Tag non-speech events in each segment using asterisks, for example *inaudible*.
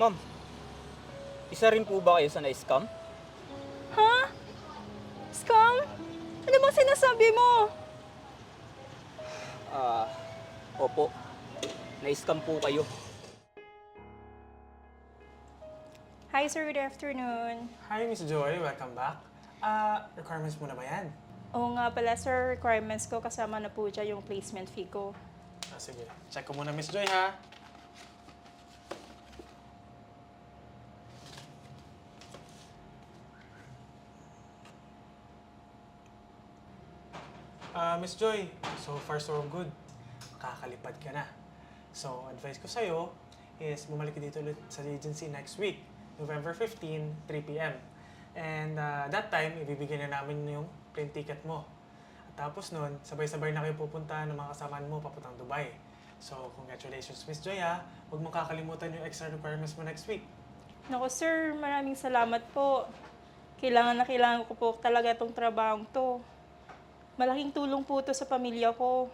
Ma'am, isa rin po ba kayo sa na-scam? Ha? Scam? Ano bang sinasabi mo? Ah, opo. Na-scam po kayo. Hi sir, good afternoon. Hi, Miss Joy. Welcome back. Ah, requirements mo na ba yan? Oo nga pala sir, requirements ko kasama na po dyan yung placement fee ko. Ah, sige. Check ko muna, Miss Joy, ha? Miss Joy, so far so good. Kakalipad ka na. So, advice ko sa'yo is bumalik ka dito ulit sa agency next week, November 15, 3 p.m. And ah, that time, ibibigay na namin yung plane ticket mo. At tapos nun, sabay-sabay na kayo pupunta ng mga kasamaan mo papuntang Dubai. So, congratulations, Miss Joy, ha? Huwag mong kakalimutan yung extra requirements mo next week. Naku sir, maraming salamat po. Kailangan na kailangan ko po talaga itong trabahong to. Malaking tulong po to sa pamilya ko.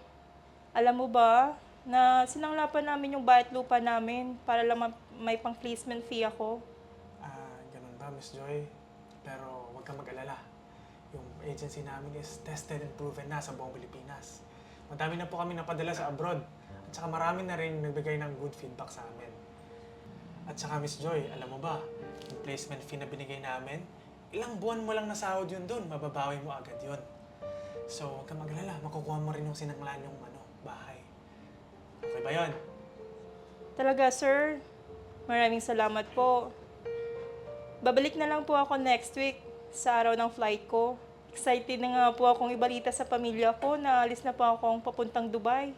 Alam mo ba, na sinanglapan namin yung bayat lupa namin para lang ma- may pang placement fee ako. Ah, ganun ba, Miss Joy? Pero huwag kang mag-alala. Yung agency namin is tested and proven na sa buong Pilipinas. Madami na po kami napadala sa abroad. At saka marami na rin nagbigay ng good feedback sa amin. At saka Miss Joy, alam mo ba, yung placement fee na binigay namin, ilang buwan mo lang nasahod yun doon, mababawi mo agad yun. So, huwag kang mag-alala, makukuha mo rin yung sinanglan yung ano, bahay. Okay ba yun? Talaga, sir. Maraming salamat po. Babalik na lang po ako next week sa araw ng flight ko. Excited na nga po akong ibalita sa pamilya ko na alis na po akong papuntang Dubai.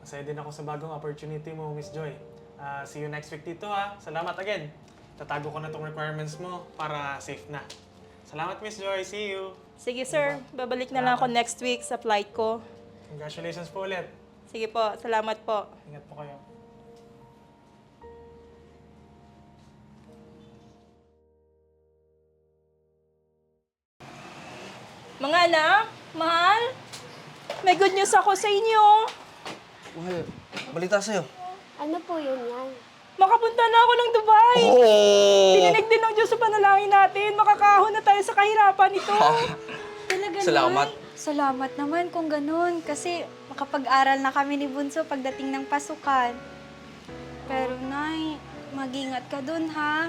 Masaya din ako sa bagong opportunity mo, Miss Joy. Ah, see you next week dito ha. Salamat again. Tatago ko na tong requirements mo para safe na. Salamat, Miss Joy. See you. Sige, sir. Babalik na lang ako next week sa flight ko. Congratulations po ulit. Sige po. Salamat po. Ingat po kayo. Mga anak, mahal, may good news ako sa inyo. Mahal, balita sa'yo. Ano po yun yan? Makapunta na ako ng Dubai. Oh! Pininig din ng Diyos sa panalangin natin. Makakahon na tayo sa kahirapan nito. Talaga, Salamat. Nay? Salamat naman kung ganun. Kasi makapag-aral na kami ni Bunso pagdating ng pasukan. Pero, Nay, mag-ingat ka dun, ha?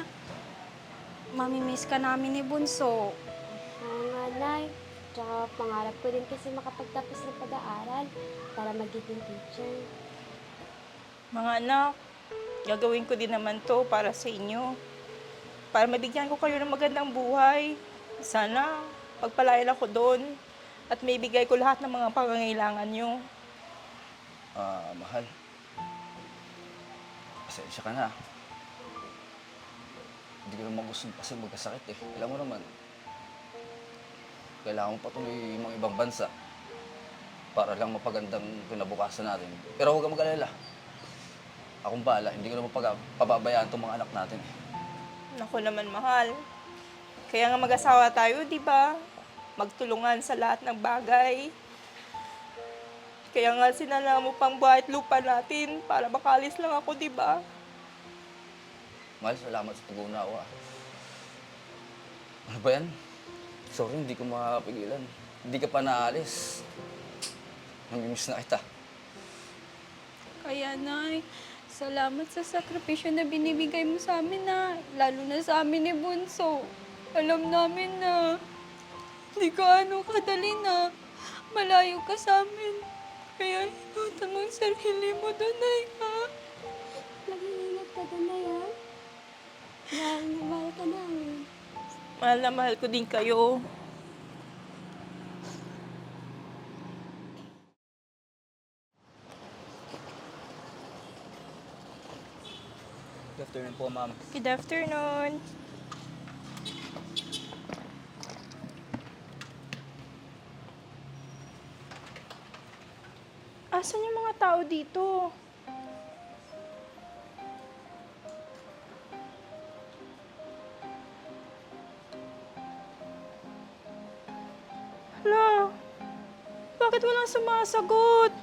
Mamimiss ka namin ni Bunso. Oo nga, Nay. Tsaka pangarap ko din kasi makapagtapos ng pag-aaral para magiging teacher. Mga anak, gagawin ko din naman to para sa inyo. Para mabigyan ko kayo ng magandang buhay. Sana, pagpalayan ako doon at may bigay ko lahat ng mga pangangailangan nyo. Ah, mahal. Pasensya ka na. Hindi ko naman gusto kasi magkasakit eh. Alam mo naman, kailangan mo patuloy yung mga ibang bansa para lang mapagandang kinabukasan natin. Pero huwag kang mag-alala. Akong bahala, hindi ko naman pag pababayaan itong mga anak natin. eh. Naku naman, mahal. Kaya nga mag-asawa tayo, di ba? Magtulungan sa lahat ng bagay. Kaya nga sinala mo pang buhat lupa natin para makalis lang ako, di ba? Mahal, salamat sa pag-unawa. Ano ba yan? Sorry, hindi ko makapigilan. Hindi ka pa naalis. Namimiss na kita. Kaya, Nay, salamat sa sakripisyo na binibigay mo sa amin, na Lalo na sa amin ni Bunso. Alam namin na hindi ka ano kadali na malayo ka sa amin. Kaya inutan mo ang sarili mo doon, Nay, ha? Mag-iingat ka doon na yan. Mahal na mahal ka namin. Mahal na mahal ko din kayo. Afternoon po, ma'am. Good afternoon. Asan yung mga tao dito? Hala, bakit walang sumasagot?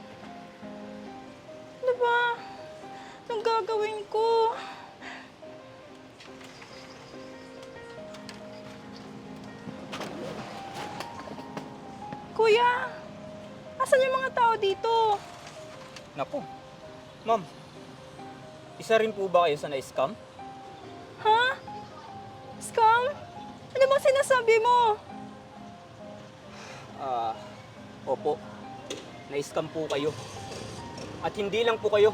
Isa rin po ba kayo sa na-scam? Ha? Scam? Ano bang sinasabi mo? Ah, opo. Na-scam po kayo. At hindi lang po kayo.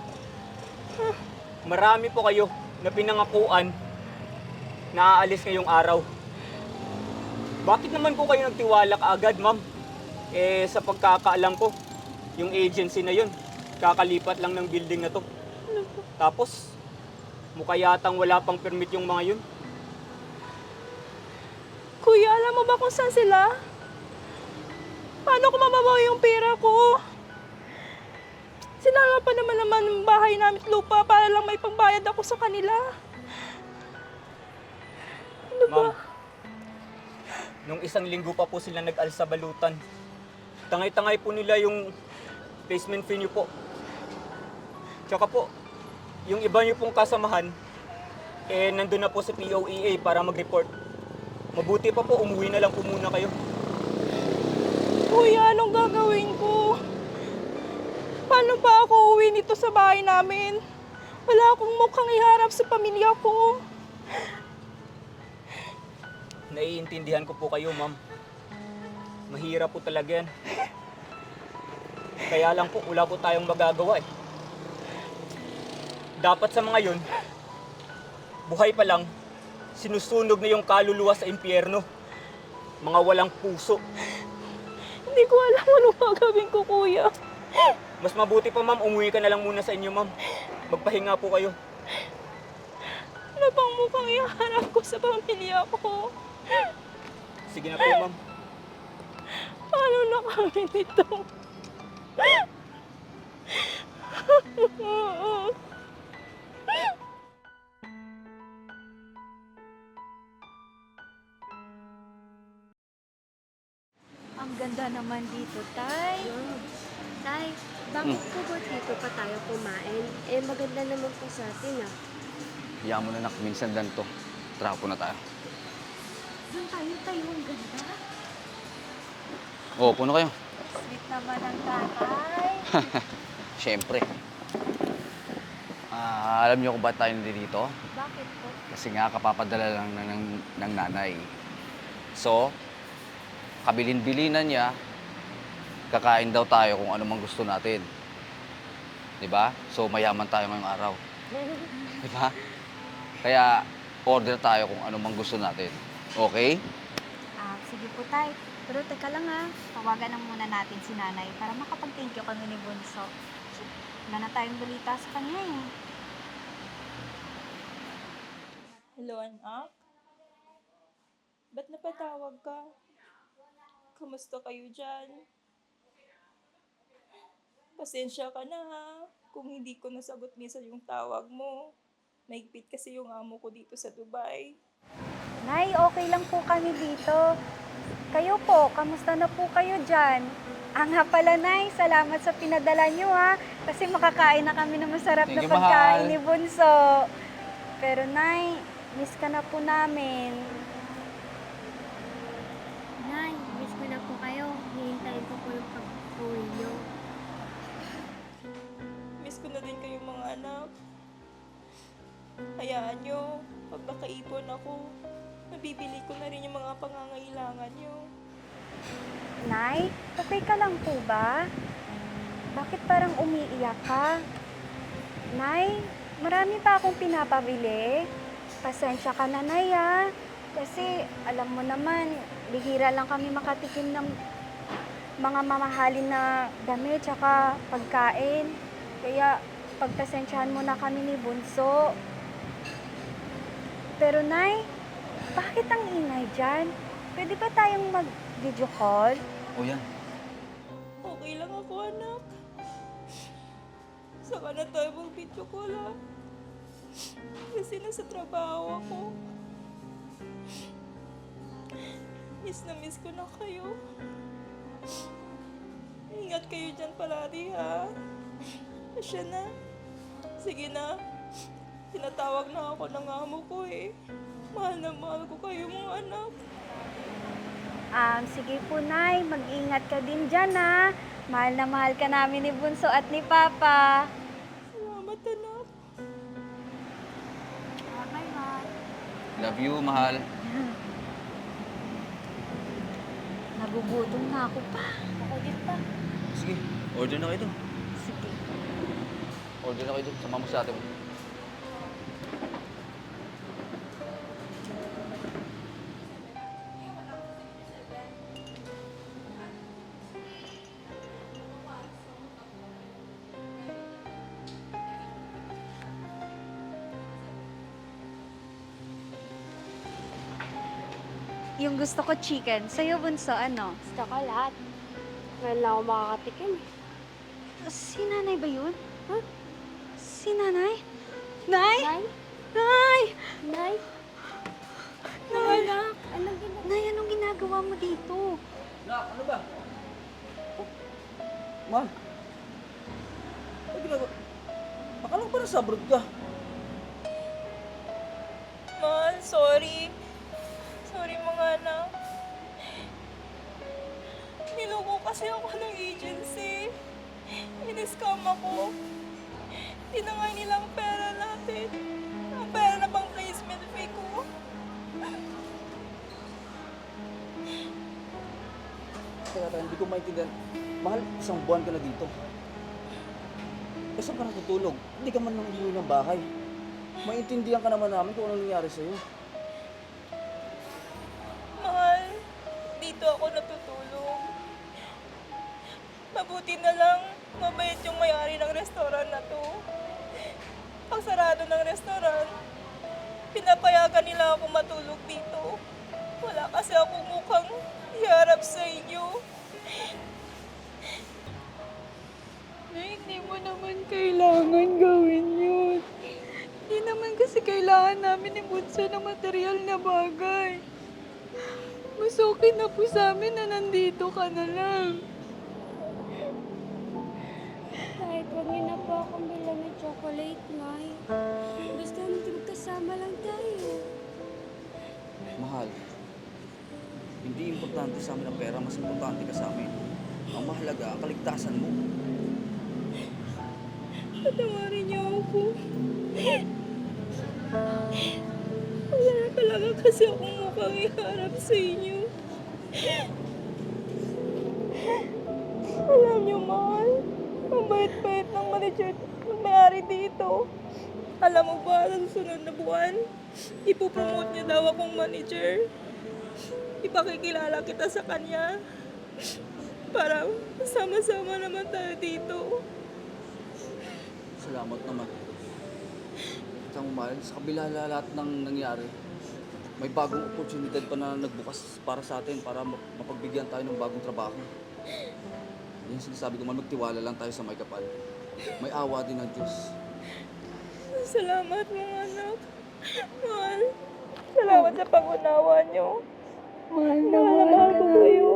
Marami po kayo na pinangakuan na aalis ngayong araw. Bakit naman po kayo nagtiwala kaagad, ma'am? Eh, sa pagkakaalam ko, yung agency na yun, kakalipat lang ng building na to. Tapos, mukha yatang wala pang permit yung mga yun. Kuya, alam mo ba kung saan sila? Paano ko mababawi yung pera ko? Sinara pa naman naman ang bahay namin at lupa para lang may pangbayad ako sa kanila. Ano ba? Ma'am, nung isang linggo pa po sila nag-alis sa balutan. Tangay-tangay po nila yung placement fee niyo po. Tsaka po, yung iba niyo pong kasamahan, eh nandun na po sa POEA para mag-report. Mabuti pa po, umuwi na lang po muna kayo. Kuya, anong gagawin ko? Paano ba ako uwi nito sa bahay namin? Wala akong mukhang iharap sa pamilya ko. Naiintindihan ko po kayo, ma'am. Mahirap po talaga yan. Kaya lang po, wala po tayong magagawa eh. Dapat sa mga yun, buhay pa lang, sinusunog na yung kaluluwa sa impyerno. Mga walang puso. Hindi ko alam anong gagawin ko, kuya. Mas mabuti pa ma'am, umuwi ka na lang muna sa inyo ma'am. Magpahinga po kayo. Ano bang mukhang iharap ko sa pamilya ko? Sige na po ma'am. Paano na kami nito? Naman dito, Tay. Tay, bakit po ba dito pa tayo kumain? Eh, maganda naman po sa atin ah. Hayaan mo na nak, minsan lang to. Tara po na tayo. Doon tayo tayo, ang ganda. Oo, puno kayo. Sweet naman ang tatay. *laughs* Siyempre. Ah, alam niyo kung ba't tayo nandito? Bakit po? Kasi nga kapapadala lang ng, ng, ng nanay. So, kabilin-bilinan niya, kakain daw tayo kung ano mang gusto natin. 'Di ba? So, mayaman tayo ngayong araw. *laughs* 'Di ba? Kaya, order tayo kung ano mang gusto natin. Okay? Ah, sige po, Tay. Pero teka lang ha, tawagan na muna natin si Nanay para makapag-thank you kami ni Bunso. Wala na tayong balita sa kanya eh. Hello, anak? Ba't napatawag ka? Kamusta kayo dyan? Pasensya ka na ha, kung hindi ko nasagot minsan yung tawag mo. Maigpit kasi yung amo ko dito sa Dubai. Nay, okay lang po kami dito. Kayo po, kamusta na po kayo dyan? Ah nga pala, Nay, salamat sa pinadala nyo ha. Kasi makakain na kami ng masarap Thank na you, pagkain mahal. ni Bunso. Pero Nay, miss ka na po namin. Nay, kayo. Hihintayin ko po yung pag-uwi niyo. Miss ko na din kayo mga anak. Hayaan nyo, pag nakaipon ako, nabibili ko na rin yung mga pangangailangan nyo. Nay, okay ka lang po ba? Bakit parang umiiyak ka? Nay, marami pa akong pinapabili. Pasensya ka na, Nay, ah. Kasi, alam mo naman, bihira lang kami makatikim ng mga mamahalin na damit tsaka pagkain. Kaya, pagpasensyahan mo na kami ni Bunso. Pero, Nay, bakit ang ingay dyan? Pwede ba tayong mag-video call? O yan. Okay lang ako, anak. Saka na tayo mag-video call, ha? Kasi nasa trabaho ako. Miss na miss ko na kayo. Ingat kayo dyan palagi, ha? Asya na. Sige na. Tinatawag na ako ng amo ko, eh. Mahal na mahal ko kayo, mga anak. Um, sige po, Nay. Mag-ingat ka din dyan, ha. Mahal na mahal ka namin ni Bunso at ni Papa. Salamat, anak. Bye, Nay. Love you, mahal. Nagugutom na ako pa. Ako din pa. Sige, order na kayo doon. Sige. Order na kayo doon. Sama mo sa atin mo. Yung gusto ko chicken. Sa'yo, Bunso, ano? Gusto ko lahat. Ngayon lang ako makakatikim eh. Si nanay ba yun? Huh? Si nanay? Nay? Nay? Nay! Nay? Nay, anak! Anong ginawa? Nay, anong ginagawa mo dito? Nak, ano ba? Oh, mahal. Ano ginagawa? Akala ko pa nasa abroad ka. Mahal, sorry. Mga anak. Niloko kasi ako ng agency. In-scam ako. Tinangay nilang pera natin. Ang pera na pang placement fee ko. Teka, teka, hindi ko maintindihan. Mahal, isang buwan ka na dito. Eh, saan ka natutulog? Hindi ka man nang ng bahay. Maintindihan ka naman namin kung ano nangyari sa'yo. Dito ako natutulog. Mabuti na lang, mabait yung may-ari ng restaurant na to. Pag sarado ng restaurant, pinapayagan nila ako matulog dito. Wala kasi akong mukhang iharap sa inyo. Na hindi mo naman kailangan gawin yun. Hindi naman kasi kailangan namin ni Bunso ng material na bagay. Mas okay na po sa amin na nandito ka na lang. Kahit huwag niyo na po akong bilang ng chocolate, Nay. Basta magkasama lang tayo. Mahal, hindi importante sa amin ang pera, mas importante ka sa amin. Ang mahalaga, ang kaligtasan mo. Patawarin niyo ako. Kasi akong mukhang iharap sa inyo. Alam niyo, mahal, ang bait-bait ng manager ng may-ari dito. Alam mo ba, sa susunod na buwan, ipopromote niya daw akong manager. Ipakikilala kita sa kanya. Para sama-sama naman tayo dito. Salamat naman. Kita mo mahal, sa kabila na lahat ng nangyari, may bagong oportunidad pa na nagbukas para sa atin para ma- mapagbigyan tayo ng bagong trabaho. Yan sinasabi ko man, magtiwala lang tayo sa may kapal. May awa din ng Diyos. Salamat mga anak. Mahal. Salamat sa pangunawa niyo. Mahal na mahal ko kayo.